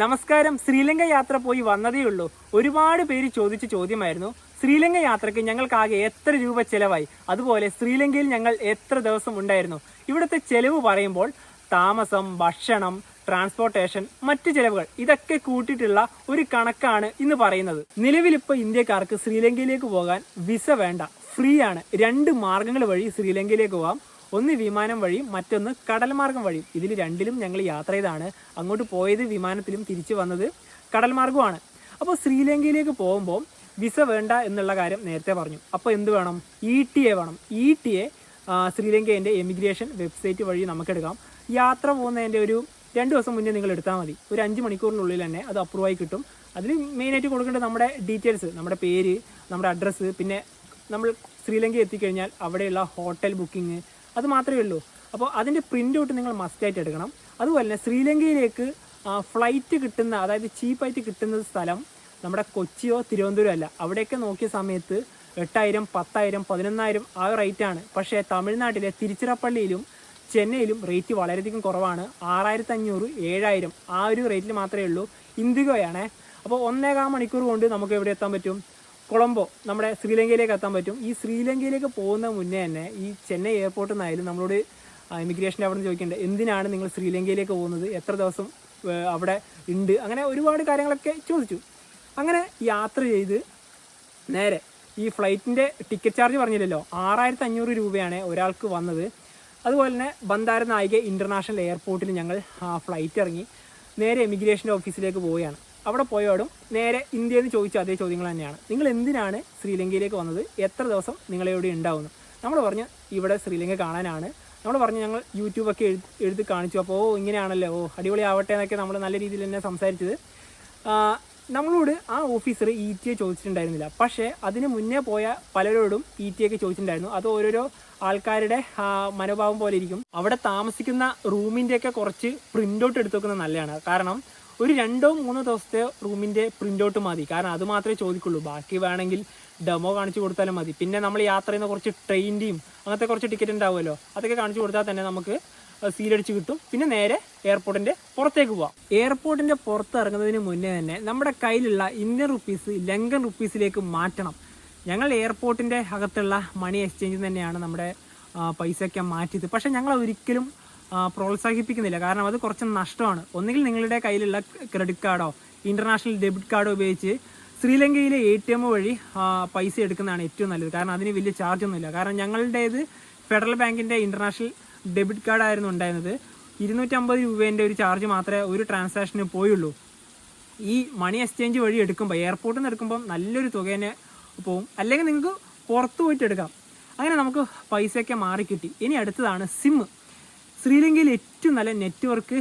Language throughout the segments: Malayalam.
നമസ്കാരം. ശ്രീലങ്ക യാത്ര പോയി വന്നതേ ഉള്ളൂ. ഒരുപാട് പേര് ചോദിച്ച ചോദ്യമായിരുന്നു. ശ്രീലങ്ക യാത്രയ്ക്ക് ഞങ്ങൾക്കാകെ എത്ര രൂപ ചെലവായി? അതുപോലെ ശ്രീലങ്കയിൽ ഞങ്ങൾ എത്ര ദിവസം ഉണ്ടായിരുന്നു? ഇവിടുത്തെ ചെലവ് പറയുമ്പോൾ താമസം ഭക്ഷണം ട്രാൻസ്പോർട്ടേഷൻ മറ്റു ചെലവുകൾ ഇതൊക്കെ കൂട്ടിയിട്ടുള്ള ഒരു കണക്കാണ് ഇന്ന് പറയുന്നത്. നിലവിലിപ്പോൾ ഇന്ത്യക്കാർക്ക് ശ്രീലങ്കയിലേക്ക് പോകാൻ വിസ വേണ്ട. ഫ്രീ ആണ്. രണ്ട് മാർഗങ്ങൾ വഴി ശ്രീലങ്കയിലേക്ക് പോകാം. ഒന്ന് വിമാനം വഴിയും മറ്റൊന്ന് കടൽമാർഗം വഴിയും. ഇതിൽ രണ്ടിലും ഞങ്ങൾ യാത്ര ചെയ്താണ്. അങ്ങോട്ട് പോയത് വിമാനത്തിലും തിരിച്ചു വന്നത് കടൽ മാർഗമാണ് അപ്പോൾ ശ്രീലങ്കയിലേക്ക് പോകുമ്പോൾ വിസ വേണ്ട എന്നുള്ള കാര്യം നേരത്തെ പറഞ്ഞു. അപ്പോൾ എന്ത് വേണം? ഇ ടി എ വേണം. ഇ ടി എ ശ്രീലങ്കേന്റെ എമിഗ്രേഷൻ വെബ്സൈറ്റ് വഴി നമുക്കെടുക്കാം. യാത്ര പോകുന്നതിന്റെ ഒരു രണ്ട് ദിവസം മുന്നേ നിങ്ങൾ എടുത്താൽ മതി. ഒരു അഞ്ച് മണിക്കൂറിനുള്ളിൽ തന്നെ അത് അപ്രൂവ് ആയി കിട്ടും. അതിൽ മെയിനായിട്ട് കൊടുക്കേണ്ട നമ്മുടെ ഡീറ്റെയിൽസ് നമ്മുടെ പേര് നമ്മുടെ അഡ്രസ്സ് പിന്നെ നമ്മൾ ശ്രീലങ്ക എത്തിക്കഴിഞ്ഞാൽ അവിടെയുള്ള ഹോട്ടൽ ബുക്കിംഗ് അത് മാത്രമേ ഉള്ളൂ. അപ്പോൾ അതിന്റെ പ്രിന്റ് ഔട്ട് നിങ്ങൾ മസ്റ്റായിട്ട് എടുക്കണം. അതുപോലെ തന്നെ ശ്രീലങ്കയിലേക്ക് ഫ്ലൈറ്റ് കിട്ടുന്ന അതായത് ചീപ്പായിട്ട് കിട്ടുന്ന സ്ഥലം നമ്മുടെ കൊച്ചിയോ തിരുവനന്തപുരം അല്ല. അവിടെയൊക്കെ നോക്കിയ സമയത്ത് എട്ടായിരം പത്തായിരം പതിനൊന്നായിരം ആ റേറ്റാണ് പക്ഷേ തമിഴ്നാട്ടിലെ തിരുച്ചിറപ്പള്ളിയിലും ചെന്നൈയിലും റേറ്റ് വളരെയധികം കുറവാണ്. ആറായിരത്തി അഞ്ഞൂറ് ഏഴായിരം ആ ഒരു റേറ്റിൽ മാത്രമേ ഉള്ളൂ. ഇൻഡിഗോയാണേ. അപ്പോൾ ഒന്നേകാൽ മണിക്കൂർ കൊണ്ട് നമുക്ക് എവിടെ എത്താൻ പറ്റും? കൊളംബോ നമ്മുടെ ശ്രീലങ്കയിലേക്ക് എത്താൻ പറ്റും. ഈ ശ്രീലങ്കയിലേക്ക് പോകുന്ന മുന്നേ തന്നെ ഈ ചെന്നൈ എയർപോർട്ടിൽ നിന്നായാലും നമ്മളോട് ഇമിഗ്രേഷന്റെ അവിടെ നിന്ന് ചോദിക്കേണ്ടത് എന്തിനാണ് നിങ്ങൾ ശ്രീലങ്കയിലേക്ക് പോകുന്നത്? എത്ര ദിവസം അവിടെ ഉണ്ട്? അങ്ങനെ ഒരുപാട് കാര്യങ്ങളൊക്കെ ചോദിച്ചു. അങ്ങനെ യാത്ര ചെയ്ത് നേരെ ഈ ഫ്ലൈറ്റിന്റെ ടിക്കറ്റ് ചാർജ് പറഞ്ഞില്ലല്ലോ ആറായിരത്തി അഞ്ഞൂറ് രൂപയാണ് ഒരാൾക്ക് വന്നത്. അതുപോലെ തന്നെ ബന്ദാര നായിക ഇന്റർനാഷണൽ എയർപോർട്ടിൽ ഞങ്ങൾ ഫ്ലൈറ്റ് ഇറങ്ങി നേരെ എമിഗ്രേഷന്റെ ഓഫീസിലേക്ക് പോവുകയാണ്. അവിടെ പോയോടും നേരെ ഇന്ത്യ എന്ന് ചോദിച്ച അതേ ചോദ്യങ്ങൾ തന്നെയാണ്. നിങ്ങൾ എന്തിനാണ് ശ്രീലങ്കയിലേക്ക് വന്നത്? എത്ര ദിവസം നിങ്ങളെവിടെ ഉണ്ടാവുന്നു? നമ്മൾ പറഞ്ഞു ഇവിടെ ശ്രീലങ്ക കാണാനാണ്. നമ്മൾ പറഞ്ഞു ഞങ്ങൾ യൂട്യൂബൊക്കെ എഴുതി എഴുതി കാണിച്ചു. അപ്പോൾ ഓ ഇങ്ങനെയാണല്ലോ. ഓ അടിപൊളി ആവട്ടെ എന്നൊക്കെ നമ്മൾ നല്ല രീതിയിൽ തന്നെ സംസാരിച്ചത്. നമ്മളോട് ആ ഓഫീസർ ഇ ടി എ ചോദിച്ചിട്ടുണ്ടായിരുന്നില്ല. പക്ഷേ അതിന് മുന്നേ പോയ പലരോടും ഇ ടി ഒക്കെ ചോദിച്ചിട്ടുണ്ടായിരുന്നു. അത് ഓരോരോ ആൾക്കാരുടെ മനോഭാവം പോലെ ഇരിക്കും. അവിടെ താമസിക്കുന്ന റൂമിന്റെ ഒക്കെ കുറച്ച് പ്രിന്റ് ഔട്ട് എടുത്തു വെക്കുന്നത് നല്ലതാണ്. കാരണം ഒരു രണ്ടോ മൂന്നോ ദിവസത്തെ റൂമിന്റെ പ്രിന്റ് ഔട്ട് മതി. കാരണം അത് മാത്രമേ ചോദിക്കുള്ളൂ. ബാക്കി വേണമെങ്കിൽ ഡെമോ കാണിച്ചു കൊടുത്താലും മതി. പിന്നെ നമ്മൾ യാത്ര ചെയ്യുന്ന കുറച്ച് ട്രെയിനിന്റെയും അങ്ങനത്തെ കുറച്ച് ടിക്കറ്റ് ഉണ്ടാവുമല്ലോ. അതൊക്കെ കാണിച്ചു കൊടുത്താൽ തന്നെ നമുക്ക് സീലടിച്ച് കിട്ടും. പിന്നെ നേരെ എയർപോർട്ടിന്റെ പുറത്തേക്ക് പോവാം. എയർപോർട്ടിന്റെ പുറത്ത് ഇറങ്ങുന്നതിന് മുന്നേ തന്നെ നമ്മുടെ കയ്യിലുള്ള ഇന്ത്യൻ റുപ്പീസ് ലങ്കൻ റുപ്പീസിലേക്ക് മാറ്റണം. ഞങ്ങൾ എയർപോർട്ടിന്റെ അകത്തുള്ള മണി എക്സ്ചേഞ്ച് തന്നെയാണ് നമ്മുടെ പൈസയൊക്കെ മാറ്റിയത്. പക്ഷെ ഞങ്ങൾ ഒരിക്കലും പ്രോത്സാഹിപ്പിക്കുന്നില്ല. കാരണം അത് കുറച്ച് നഷ്ടമാണ്. ഒന്നുകിൽ നിങ്ങളുടെ കയ്യിലുള്ള ക്രെഡിറ്റ് കാർഡോ ഇന്റർനാഷണൽ ഡെബിറ്റ് കാർഡോ ഉപയോഗിച്ച് ശ്രീലങ്കയിലെ എ ടി എം വഴി പൈസ എടുക്കുന്നതാണ് ഏറ്റവും നല്ലത്. കാരണം അതിന് വലിയ ചാർജ് ഒന്നുമില്ല. കാരണം ഞങ്ങളുടേത് ഫെഡറൽ ബാങ്കിന്റെ ഇന്റർനാഷണൽ ഡെബിറ്റ് കാർഡ് ആയിരുന്നു ഉണ്ടായിരുന്നത്. ഇരുന്നൂറ്റമ്പത് രൂപേന്റെ ഒരു ചാർജ് മാത്രമേ ഒരു ട്രാൻസാക്ഷന് പോയുള്ളൂ. ഈ മണി എക്സ്ചേഞ്ച് വഴി എടുക്കുമ്പോൾ എയർപോർട്ടിൽ നിന്ന് എടുക്കുമ്പോൾ നല്ലൊരു തുക തന്നെ പോവും. അല്ലെങ്കിൽ നിങ്ങൾക്ക് പുറത്ത് പോയിട്ട് എടുക്കാം. അങ്ങനെ നമുക്ക് പൈസയൊക്കെ മാറി കിട്ടി ഇനി അടുത്തതാണ് സിം. ശ്രീലങ്കയിൽ ഏറ്റവും നല്ല നെറ്റ്വർക്ക്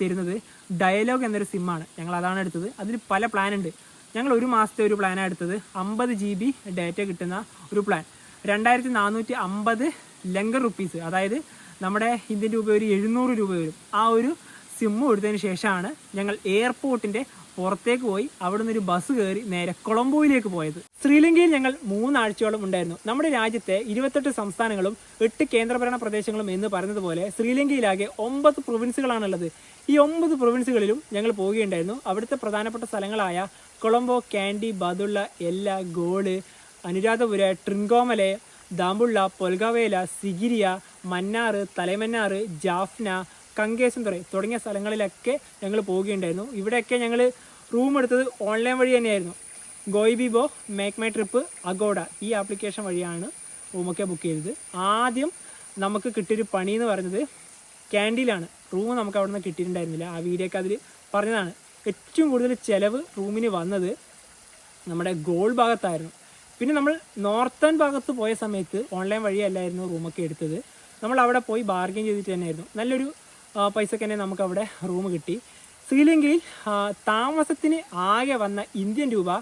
തരുന്നത് ഡയലോഗ് എന്നൊരു സിമ്മാണ് ഞങ്ങൾ അതാണ് എടുത്തത്. അതിൽ പല പ്ലാൻ ഉണ്ട്. ഞങ്ങൾ ഒരു മാസത്തെ ഒരു പ്ലാനാണ് എടുത്തത്. അമ്പത് ജി ബി ഡാറ്റ കിട്ടുന്ന ഒരു പ്ലാൻ രണ്ടായിരത്തി നാനൂറ്റി അമ്പത് ലങ്കർ റുപ്പീസ് അതായത് നമ്മുടെ ഇന്ത്യൻ രൂപ ഒരു എഴുന്നൂറ് രൂപ വരും. ആ ഒരു സിമ്മ് കൊടുത്തതിന് ശേഷമാണ് ഞങ്ങൾ എയർപോർട്ടിന്റെ പുറത്തേക്ക് പോയി അവിടെ നിന്ന് ഒരു ബസ് കയറി നേരെ കൊളംബോയിലേക്ക് പോയത്. ശ്രീലങ്കയിൽ ഞങ്ങൾ മൂന്നാഴ്ചയോളം ഉണ്ടായിരുന്നു. നമ്മുടെ രാജ്യത്തെ ഇരുപത്തെട്ട് സംസ്ഥാനങ്ങളും എട്ട് കേന്ദ്രഭരണ പ്രദേശങ്ങളും എന്ന് പറഞ്ഞതുപോലെ ശ്രീലങ്കയിലാകെ ഒമ്പത് പ്രൊവിൻസുകളാണുള്ളത്. ഈ ഒമ്പത് പ്രൊവിൻസുകളിലും ഞങ്ങൾ പോവുകയുണ്ടായിരുന്നു. അവിടുത്തെ പ്രധാനപ്പെട്ട സ്ഥലങ്ങളായ കൊളംബോ കാൻഡി ബദുള്ള എല്ല ഗോൾ അനുരാധപുര ട്രിങ്കോമലെ ദാമ്പുള്ള പൊൽഗവേല സിഗിരിയ മന്നാറ് തലമന്നാറ് ജാഫ്ന കങ്കേശന്തുറ തുടങ്ങിയ സ്ഥലങ്ങളിലൊക്കെ ഞങ്ങൾ പോവുകയുണ്ടായിരുന്നു. ഇവിടെയൊക്കെ ഞങ്ങൾ റൂം എടുത്തത് ഓൺലൈൻ വഴി തന്നെയായിരുന്നു. Goibibo make my trip Agoda ഈ ആപ്ലിക്കേഷൻ വഴിയാണ് റൂമൊക്കെ ബുക്ക് ചെയ്തത്. ആദ്യം നമുക്ക് കിട്ടിയൊരു പണി എന്ന് പറയുന്നത് ക്യാന്റീനിലാണ് റൂം നമുക്ക് അവിടെ നിന്ന് കിട്ടിയിട്ടുണ്ടായിരുന്നില്ല. ആ വീഡിയോ ഒക്കെ അതിൽ പറഞ്ഞതാണ്. ഏറ്റവും കൂടുതൽ ചിലവ് റൂമിന് വന്നത് നമ്മുടെ ഗോൾ ഭാഗത്തായിരുന്നു. പിന്നെ നമ്മൾ നോർത്തേൺ ഭാഗത്ത് പോയ സമയത്ത് ഓൺലൈൻ വഴിയല്ലായിരുന്നു റൂമൊക്കെ എടുത്തത്. നമ്മൾ അവിടെ പോയി ബാർഗെയിൻ ചെയ്തിട്ട് തന്നെയായിരുന്നു. നല്ലൊരു പൈസക്ക് തന്നെ നമുക്ക് അവിടെ റൂം കിട്ടി. ശ്രീലങ്കയിൽ താമസത്തിന് ആകെ വന്ന ഇന്ത്യൻ രൂപ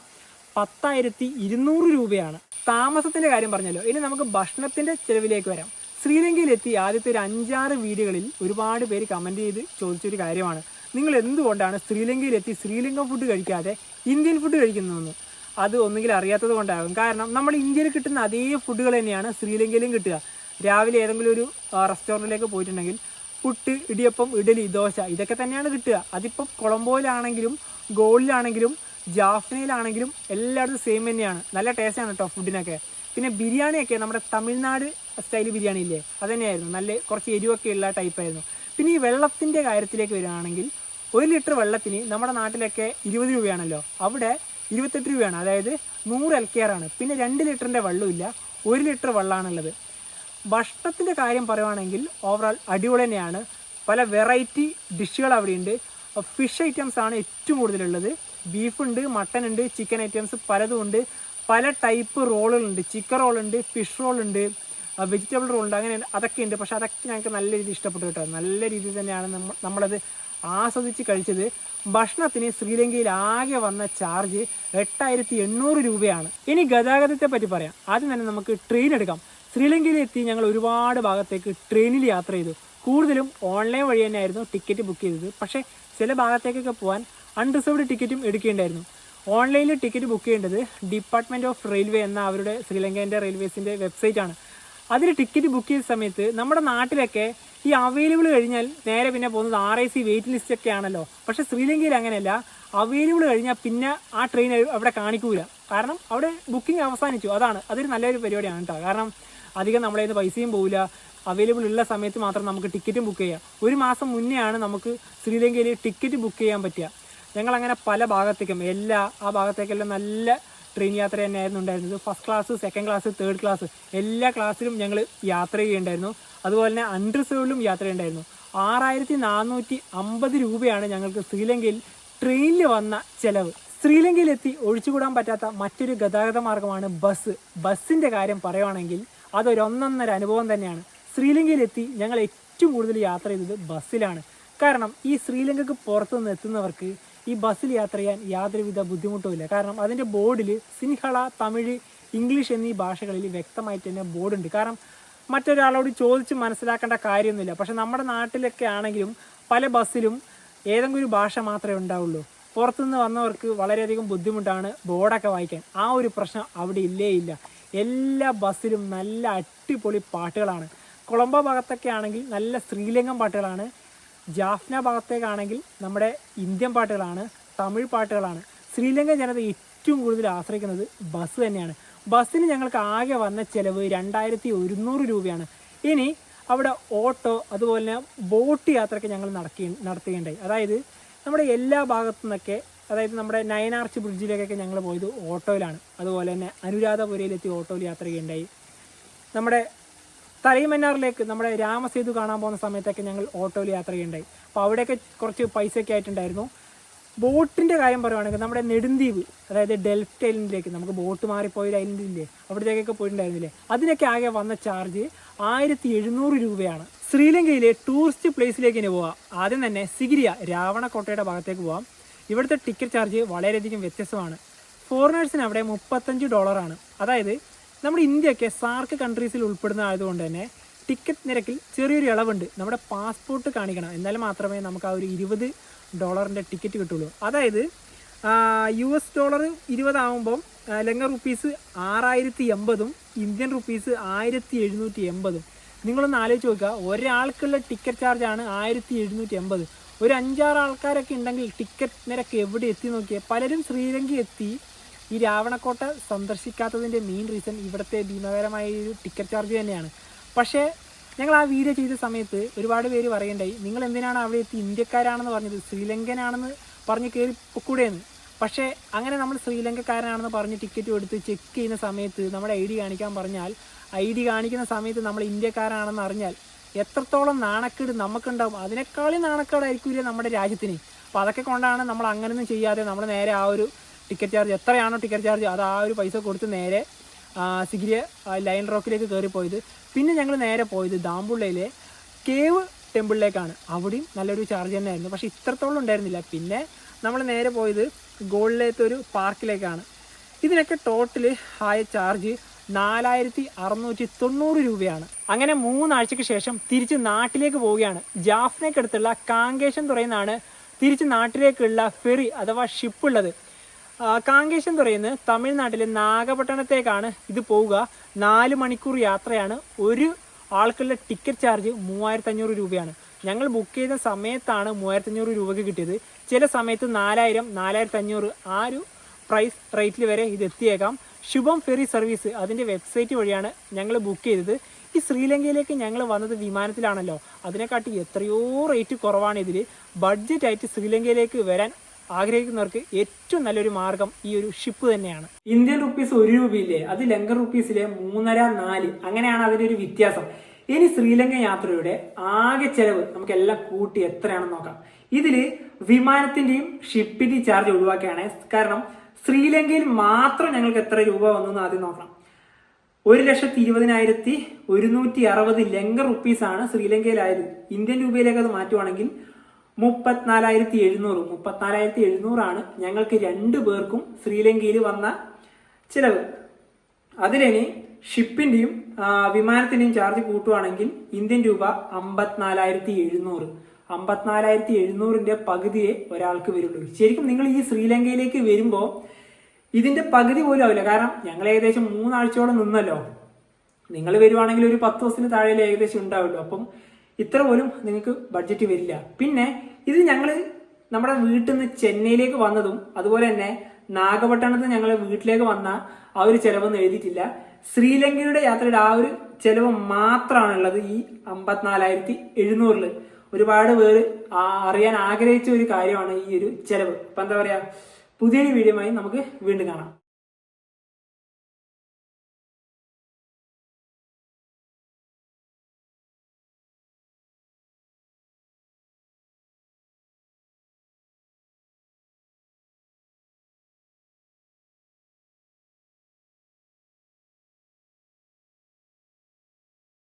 പത്തായിരത്തി ഇരുന്നൂറ് രൂപയാണ്. താമസത്തിന്റെ കാര്യം പറഞ്ഞല്ലോ. ഇനി നമുക്ക് ഭക്ഷണത്തിന്റെ ചെലവിലേക്ക് വരാം. ശ്രീലങ്കയിലെത്തി ആദ്യത്തെ ഒരു അഞ്ചാറ് വീടുകളിൽ ഒരുപാട് പേര് കമന്റ് ചെയ്ത് ചോദിച്ചൊരു കാര്യമാണ്. നിങ്ങൾ എന്തുകൊണ്ടാണ് ശ്രീലങ്കയിലെത്തി ശ്രീലങ്കൻ ഫുഡ് കഴിക്കാതെ ഇന്ത്യൻ ഫുഡ് കഴിക്കുന്നതെന്ന്? അത് ഒന്നുകിൽ അറിയാത്തത് കൊണ്ടാകും. കാരണം നമ്മൾ ഇന്ത്യയിൽ കിട്ടുന്ന അതേ ഫുഡുകൾ തന്നെയാണ് ശ്രീലങ്കയിലും കിട്ടുക. രാവിലെ ഏതെങ്കിലും ഒരു റെസ്റ്റോറന്റിലേക്ക് പോയിട്ടുണ്ടെങ്കിൽ പുട്ട് ഇടിയപ്പം ഇഡലി ദോശ ഇതൊക്കെ തന്നെയാണ് കിട്ടുക. അതിപ്പം കൊളംബോയിലാണെങ്കിലും ഗോളിലാണെങ്കിലും ജാഫ്നയിലാണെങ്കിലും എല്ലായിടത്തും സെയിം തന്നെയാണ്. നല്ല ടേസ്റ്റാണ് കേട്ടോ ഫുഡിനൊക്കെ പിന്നെ ബിരിയാണിയൊക്കെ നമ്മുടെ തമിഴ്നാട് സ്റ്റൈൽ ബിരിയാണി ഇല്ലേ? അത് തന്നെയായിരുന്നു. നല്ല കുറച്ച് എരിവൊക്കെ ഉള്ള ടൈപ്പായിരുന്നു പിന്നെ ഈ വെള്ളത്തിന്റെ കാര്യത്തിലേക്ക് വരികയാണെങ്കിൽ ഒരു ലിറ്റർ വെള്ളത്തിന് നമ്മുടെ നാട്ടിലൊക്കെ ഇരുപത് രൂപയാണല്ലോ. അവിടെ ഇരുപത്തെട്ട് രൂപയാണ്. അതായത് നൂറ് എൽ കെ ആണ്. പിന്നെ രണ്ട് ലിറ്ററിന്റെ വെള്ളമില്ല ഒരു ലിറ്റർ വെള്ളമാണുള്ളത് ഭക്ഷണത്തിന്റെ കാര്യം പറയുവാണെങ്കിൽ ഓവറോൾ അടിപൊളി തന്നെയാണ്. പല വെറൈറ്റി ഡിഷുകൾ അവിടെയുണ്ട്. ഫിഷ് ഐറ്റംസ് ആണ് ഏറ്റവും കൂടുതലുള്ളത്. ബീഫുണ്ട് മട്ടൻ ഉണ്ട് ചിക്കൻ ഐറ്റംസ് പലതും ഉണ്ട്. പല ടൈപ്പ് റോളുകളുണ്ട് ചിക്കൻ റോളുണ്ട് ഫിഷ് റോളുണ്ട് വെജിറ്റബിൾ റോളുണ്ട് അങ്ങനെ അതൊക്കെ ഉണ്ട്. പക്ഷേ അതൊക്കെ ഞങ്ങൾക്ക് നല്ല രീതിയിൽ ഇഷ്ടപ്പെട്ടു കേട്ടോ. നല്ല രീതിയിൽ തന്നെയാണ് നമ്മൾ നമ്മളത് ആസ്വദിച്ച് കഴിച്ചത് ഭക്ഷണത്തിന് ശ്രീലങ്കയിൽ ആകെ വന്ന ചാർജ് എട്ടായിരത്തി എണ്ണൂറ് രൂപയാണ്. ഇനി ഗതാഗതത്തെ പറ്റി പറയാം. ആദ്യം തന്നെ നമുക്ക് ട്രെയിൻ എടുക്കാം. ശ്രീലങ്കയിലെത്തി ഞങ്ങൾ ഒരുപാട് ഭാഗത്തേക്ക് ട്രെയിനിൽ യാത്ര ചെയ്തു. കൂടുതലും ഓൺലൈൻ വഴി തന്നെയായിരുന്നു ടിക്കറ്റ് ബുക്ക് ചെയ്തത്. പക്ഷേ ചില ഭാഗത്തേക്കൊക്കെ പോകാൻ അൺറിസർവ്ഡ് ടിക്കറ്റും എടുക്കേണ്ടായിരുന്നു. ഓൺലൈനിൽ ടിക്കറ്റ് ബുക്ക് ചെയ്യേണ്ടത് ഡിപ്പാർട്ട്മെന്റ് ഓഫ് റെയിൽവേ എന്ന അവരുടെ ശ്രീലങ്കേന്റെ റെയിൽവേസിന്റെ വെബ്സൈറ്റാണ് അതിൽ ടിക്കറ്റ് ബുക്ക് ചെയ്ത സമയത്ത് നമ്മുടെ നാട്ടിലൊക്കെ ഈ അവൈലബിൾ കഴിഞ്ഞാൽ നേരെ പിന്നെ പോകുന്നത് R I C wait list ഒക്കെ ആണല്ലോ. പക്ഷെ ശ്രീലങ്കയിൽ അങ്ങനെയല്ല. അവൈലബിൾ കഴിഞ്ഞാൽ പിന്നെ ആ ട്രെയിൻ അവിടെ കാണിക്കൂല. കാരണം അവിടെ ബുക്കിംഗ് അവസാനിച്ചു. അതാണ്. അതൊരു നല്ലൊരു പരിപാടിയാണ് കേട്ടോ. കാരണം അധികം നമ്മളെ പൈസയും പോവില്ല. അവൈലബിൾ ഉള്ള സമയത്ത് മാത്രം നമുക്ക് ടിക്കറ്റും ബുക്ക് ചെയ്യാം. ഒരു മാസം മുന്നേ ആണ് നമുക്ക് ശ്രീലങ്കയിൽ ടിക്കറ്റ് ബുക്ക് ചെയ്യാൻ പറ്റുക. ഞങ്ങളങ്ങനെ പല ഭാഗത്തേക്കും എല്ലാ ആ ഭാഗത്തേക്കെല്ലാം നല്ല ട്രെയിൻ യാത്ര തന്നെയായിരുന്നു ഉണ്ടായിരുന്നത് first class second class third class എല്ലാ ക്ലാസ്സിലും ഞങ്ങൾ യാത്ര ചെയ്യുന്നുണ്ടായിരുന്നു അതുപോലെ തന്നെ അൺറിസേർവിലും യാത്ര ഉണ്ടായിരുന്നു ആറായിരത്തി നാനൂറ്റി അമ്പത് രൂപയാണ് ഞങ്ങൾക്ക് ശ്രീലങ്കയിൽ ട്രെയിനിൽ വന്ന ചെലവ്. ശ്രീലങ്കയിലെത്തി ഒഴിച്ചുകൂടാൻ പറ്റാത്ത മറ്റൊരു ഗതാഗത മാർഗമാണ് ബസ് ബസ്സിന്റെ കാര്യം പറയുവാണെങ്കിൽ അതൊരൊന്നൊന്നര അനുഭവം തന്നെയാണ്. ശ്രീലങ്കയിലെത്തി ഞങ്ങൾ ഏറ്റവും കൂടുതൽ യാത്ര ചെയ്തത് ബസ്സിലാണ് കാരണം ഈ ശ്രീലങ്കക്ക് പുറത്തുനിന്ന് എത്തുന്നവർക്ക് ഈ ബസ്സിൽ യാത്ര ചെയ്യാൻ യാതൊരുവിധ ബുദ്ധിമുട്ടുമില്ല കാരണം അതിന്റെ ബോർഡിൽ സിൻഹള തമിഴ് ഇംഗ്ലീഷ് എന്നീ ഭാഷകളിൽ വ്യക്തമായിട്ട് തന്നെ ബോർഡുണ്ട്. കാരണം മറ്റൊരാളോട് ചോദിച്ച് മനസ്സിലാക്കേണ്ട കാര്യമൊന്നുമില്ല. പക്ഷെ നമ്മുടെ നാട്ടിലൊക്കെ ആണെങ്കിലും പല ബസ്സിലും ഏതെങ്കിലും ഒരു ഭാഷ മാത്രമേ ഉണ്ടാവുള്ളൂ. പുറത്തുനിന്ന് വന്നവർക്ക് വളരെയധികം ബുദ്ധിമുട്ടാണ് ബോർഡൊക്കെ വായിക്കാൻ. ആ ഒരു പ്രശ്നം അവിടെ ഇല്ലേ ഇല്ല. എല്ലാ ബസ്സിലും നല്ല അടിപൊളി പാട്ടുകളാണ്. കൊളംബോ ഭാഗത്തൊക്കെ ആണെങ്കിൽ നല്ല ശ്രീലങ്കൻ പാട്ടുകളാണ് ജാഫ്ന ഭാഗത്തേക്കാണെങ്കിൽ നമ്മുടെ ഇന്ത്യൻ പാട്ടുകളാണ് തമിഴ് പാട്ടുകളാണ്. ശ്രീലങ്കൻ ജനത ഏറ്റവും കൂടുതൽ ആശ്രയിക്കുന്നത് ബസ് തന്നെയാണ്. ബസ്സിന് ഞങ്ങൾക്ക് ആകെ വന്ന ചിലവ് രണ്ടായിരത്തി ഒരുന്നൂറ് രൂപയാണ്. ഇനി അവിടെ ഓട്ടോ അതുപോലെ തന്നെ ബോട്ട് യാത്രയ്ക്ക് ഞങ്ങൾ നടക്കി നടത്തുകയുണ്ടായി. അതായത് നമ്മുടെ എല്ലാ ഭാഗത്തു നിന്നൊക്കെ അതായത് നമ്മുടെ നയനാർച്ച് ബ്രിഡ്ജിലേക്കൊക്കെ ഞങ്ങൾ പോയത് ഓട്ടോയിലാണ്. അതുപോലെ തന്നെ അനുരാധപുരയിലെത്തി ഓട്ടോയിൽ യാത്ര ചെയ്യുകയുണ്ടായി. നമ്മുടെ തലൈമന്നാറിലേക്ക് നമ്മുടെ രാമസേതു കാണാൻ പോകുന്ന സമയത്തൊക്കെ ഞങ്ങൾ ഓട്ടോയിൽ യാത്ര ചെയ്യണ്ടായി അപ്പോൾ അവിടെയൊക്കെ കുറച്ച് പൈസയൊക്കെ ആയിട്ടുണ്ടായിരുന്നു. ബോട്ടിന്റെ കാര്യം പറയുവാണെങ്കിൽ നമ്മുടെ നെടുന്തീവ് അതായത് ഡെൽഫ്റ്റ് ഐലൻഡിലേക്ക് നമുക്ക് ബോട്ട് മാറിപ്പോയൊരു ഐലൻഡില്ലേ അവിടത്തേക്കൊക്കെ പോയിട്ടുണ്ടായിരുന്നില്ലേ? അതിനൊക്കെ ആകെ വന്ന ചാർജ് ആയിരത്തി എഴുന്നൂറ് രൂപയാണ്. ശ്രീലങ്കയിലെ ടൂറിസ്റ്റ് പ്ലേസിലേക്ക് ഇനി പോവാം. ആദ്യം തന്നെ സിഗിരിയ രാവണക്കോട്ടയുടെ ഭാഗത്തേക്ക് പോവാം. ഇവിടുത്തെ ടിക്കറ്റ് ചാർജ് വളരെയധികം വ്യത്യസ്തമാണ്. ഫോറിനേഴ്സിന് അവിടെ മുപ്പത്തഞ്ച് ഡോളറാണ്. അതായത് നമ്മുടെ ഇന്ത്യയൊക്കെ സാർക്ക് കൺട്രീസിൽ ഉൾപ്പെടുന്ന ആയതുകൊണ്ട് തന്നെ ടിക്കറ്റ് നിരക്കിൽ ചെറിയൊരു ഇളവുണ്ട്. നമ്മുടെ പാസ്പോർട്ട് കാണിക്കണം. എന്നാലും മാത്രമേ നമുക്ക് ആ ഒരു ഇരുപത് ഡോളറിന്റെ ടിക്കറ്റ് കിട്ടുള്ളൂ. അതായത് യു എസ് ഡോളർ ഇരുപതാവുമ്പം ലങ്ക റുപ്പീസ് ആറായിരത്തി എൺപതും ഇന്ത്യൻ റുപ്പീസ് ആയിരത്തി എഴുന്നൂറ്റി എൺപതും നിങ്ങളൊന്ന് ആലോചിച്ച് നോക്കുക. ഒരാൾക്കുള്ള ടിക്കറ്റ് ചാർജാണ് ആയിരത്തി എഴുന്നൂറ്റി എൺപത് ഒരു അഞ്ചാറ് ആൾക്കാരൊക്കെ ഉണ്ടെങ്കിൽ ടിക്കറ്റ് നിരക്ക് എവിടെ എത്തി നോക്കിയാൽ പലരും ശ്രീലങ്ക എത്തി ഈ രാവണക്കോട്ട സന്ദർശിക്കാത്തതിന്റെ മെയിൻ റീസൺ ഇവിടുത്തെ ഭീമകരമായ ഒരു ടിക്കറ്റ് ചാർജ് തന്നെയാണ്. പക്ഷേ ഞങ്ങൾ ആ വീഡിയോ ചെയ്ത സമയത്ത് ഒരുപാട് പേര് പറയണ്ടായി നിങ്ങൾ എന്തിനാണ് അവിടെ എത്തി? ഇന്ത്യക്കാരാണെന്ന് പറഞ്ഞത് ശ്രീലങ്കനാണെന്ന് പറഞ്ഞ് കയറി പൊക്കൂടെയെന്ന് പക്ഷേ അങ്ങനെ നമ്മൾ ശ്രീലങ്കക്കാരനാണെന്ന് പറഞ്ഞ് ടിക്കറ്റ് എടുത്ത് ചെക്ക് ചെയ്യുന്ന സമയത്ത് നമ്മുടെ ഐ ഡി കാണിക്കാൻ പറഞ്ഞാൽ ഐ ഡി കാണിക്കുന്ന സമയത്ത് നമ്മൾ ഇന്ത്യക്കാരാണെന്ന് അറിഞ്ഞാൽ എത്രത്തോളം നാണക്കേട് നമുക്കുണ്ടാവും. അതിനേക്കാളും നാണക്കേടായിരിക്കില്ല നമ്മുടെ രാജ്യത്തിന്. അപ്പോൾ അതൊക്കെ കൊണ്ടാണ് നമ്മൾ അങ്ങനെയൊന്നും ചെയ്യാതെ നമ്മൾ നേരെ ആ ഒരു ടിക്കറ്റ് ചാർജ് എത്രയാണോ ടിക്കറ്റ് ചാർജ് അത് ആ ഒരു പൈസ കൊടുത്ത് നേരെ സിഗിരിയ ലൈൻ റോക്കിലേക്ക് കയറിപ്പോയത് പിന്നെ ഞങ്ങൾ നേരെ പോയത് ദാമ്പുള്ളയിലെ കേവ് ടെമ്പിളിലേക്കാണ്. അവിടെയും നല്ലൊരു ചാർജ് തന്നെയായിരുന്നു. പക്ഷേ ഇത്രത്തോളം ഉണ്ടായിരുന്നില്ല. പിന്നെ നമ്മൾ നേരെ പോയത് ഗോളിലത്തെ ഒരു പാർക്കിലേക്കാണ്. ഇതിനൊക്കെ ടോട്ടൽ ആയ ചാർജ് നാലായിരത്തി അറുന്നൂറ്റി തൊണ്ണൂറ് രൂപയാണ്. അങ്ങനെ മൂന്നാഴ്ചയ്ക്ക് ശേഷം തിരിച്ച് നാട്ടിലേക്ക് പോവുകയാണ്. ജാഫ്നയ്ക്കടുത്തുള്ള കാങ്കേശം തുറയുന്നതാണ് തിരിച്ച് നാട്ടിലേക്കുള്ള ഫെറി അഥവാ ഷിപ്പ് ഉള്ളത് കാങ്കേശം തുറയുന്ന തമിഴ്നാട്ടിലെ നാഗപട്ടണത്തേക്കാണ് ഇത് പോവുക. നാല് മണിക്കൂർ യാത്രയാണ്. ഒരു ആൾക്കുള്ള ടിക്കറ്റ് ചാർജ് മൂവായിരത്തി അഞ്ഞൂറ് രൂപയാണ്. ഞങ്ങൾ ബുക്ക് ചെയ്ത സമയത്താണ് മൂവായിരത്തഞ്ഞൂറ് രൂപയ്ക്ക് കിട്ടിയത്. ചില സമയത്ത് നാലായിരം നാലായിരത്തി അഞ്ഞൂറ് ആ ഒരു പ്രൈസ് റേറ്റിൽ വരെ ഇത് എത്തിയേക്കാം. ശുഭം ഫെറി സർവീസ് അതിന്റെ വെബ്സൈറ്റ് വഴിയാണ് ഞങ്ങൾ ബുക്ക് ചെയ്തത്. ഈ ശ്രീലങ്കയിലേക്ക് ഞങ്ങൾ വന്നത് വിമാനത്തിലാണല്ലോ. അതിനെക്കാട്ടി എത്രയോ റേറ്റ് കുറവാണ് ഇതിൽ ബഡ്ജറ്റായിട്ട് ശ്രീലങ്കയിലേക്ക് വരാൻ ആഗ്രഹിക്കുന്നവർക്ക് ഏറ്റവും നല്ലൊരു മാർഗം ഈ ഒരു ഷിപ്പ് തന്നെയാണ്. ഇന്ത്യൻ റുപ്പീസ് ഒരു രൂപയില്ലേ? അത് ലങ്കൻ റുപ്പീസിലെ മൂന്നര നാല്. അങ്ങനെയാണ് അതിന്റെ ഒരു വ്യത്യാസം. ഇനി ശ്രീലങ്ക യാത്രയുടെ ആകെ ചെലവ് നമുക്ക് എല്ലാം കൂട്ടി എത്രയാണെന്ന് നോക്കാം. ഇതിൽ വിമാനത്തിന്റെയും ഷിപ്പിന്റെയും ചാർജ് ഒഴിവാക്കിയാണ് കാരണം ശ്രീലങ്കയിൽ മാത്രം ഞങ്ങൾക്ക് എത്ര രൂപ വന്നു എന്ന് ആദ്യം നോക്കണം. ഒരു ലക്ഷത്തി ഇരുപതിനായിരത്തി ഒരുന്നൂറ്റി അറുപത് ലങ്ക റുപ്പീസ് ആണ് ശ്രീലങ്കയിലായത്. ഇന്ത്യൻ രൂപയിലേക്ക് അത് മാറ്റുവാണെങ്കിൽ മുപ്പത്തിനാലായിരത്തി എഴുന്നൂറ് മുപ്പത്തിനാലായിരത്തി എഴുന്നൂറാണ് ഞങ്ങൾക്ക് രണ്ടു പേർക്കും ശ്രീലങ്കയിൽ വന്ന ചിലവ്. അതിലിനി ഷിപ്പിന്റെയും വിമാനത്തിന്റെയും ചാർജ് കൂട്ടുവാണെങ്കിൽ ഇന്ത്യൻ രൂപ അമ്പത്തിനാലായിരത്തി എഴുന്നൂറ് അമ്പത്തിനാലായിരത്തി എഴുന്നൂറിന്റെ പകുതിയെ ഒരാൾക്ക് വരുള്ളൂ. ശരിക്കും നിങ്ങൾ ഈ ശ്രീലങ്കയിലേക്ക് വരുമ്പോൾ ഇതിന്റെ പകുതി പോലും ആവില്ല. കാരണം ഞങ്ങൾ ഏകദേശം മൂന്നാഴ്ചയോളം നിന്നല്ലോ. നിങ്ങൾ വരുവാണെങ്കിൽ ഒരു പത്ത് ദിവസത്തിന് താഴെ ഏകദേശം ഉണ്ടാവുള്ളൂ. അപ്പം ഇത്ര പോലും നിങ്ങൾക്ക് ബഡ്ജറ്റ് വരില്ല. പിന്നെ ഇത് ഞങ്ങൾ നമ്മുടെ വീട്ടിൽ നിന്ന് ചെന്നൈയിലേക്ക് വന്നതും അതുപോലെ തന്നെ നാഗപട്ടണത്ത് ഞങ്ങൾ വീട്ടിലേക്ക് വന്ന ആ ഒരു ചെലവൊന്നും എഴുതിയിട്ടില്ല. ശ്രീലങ്കയുടെ യാത്രയുടെ ആ ഒരു ചെലവ് മാത്രമാണുള്ളത് ഈ അമ്പത്തിനാലായിരത്തി എഴുന്നൂറിൽ ഒരുപാട് പേര് അറിയാൻ ആഗ്രഹിച്ച ഒരു കാര്യമാണ് ഈ ഒരു ചെലവ്. അപ്പം എന്താ പറയുക പുതിയൊരു വീഡിയോയുമായി നമുക്ക് വീണ്ടും കാണാം.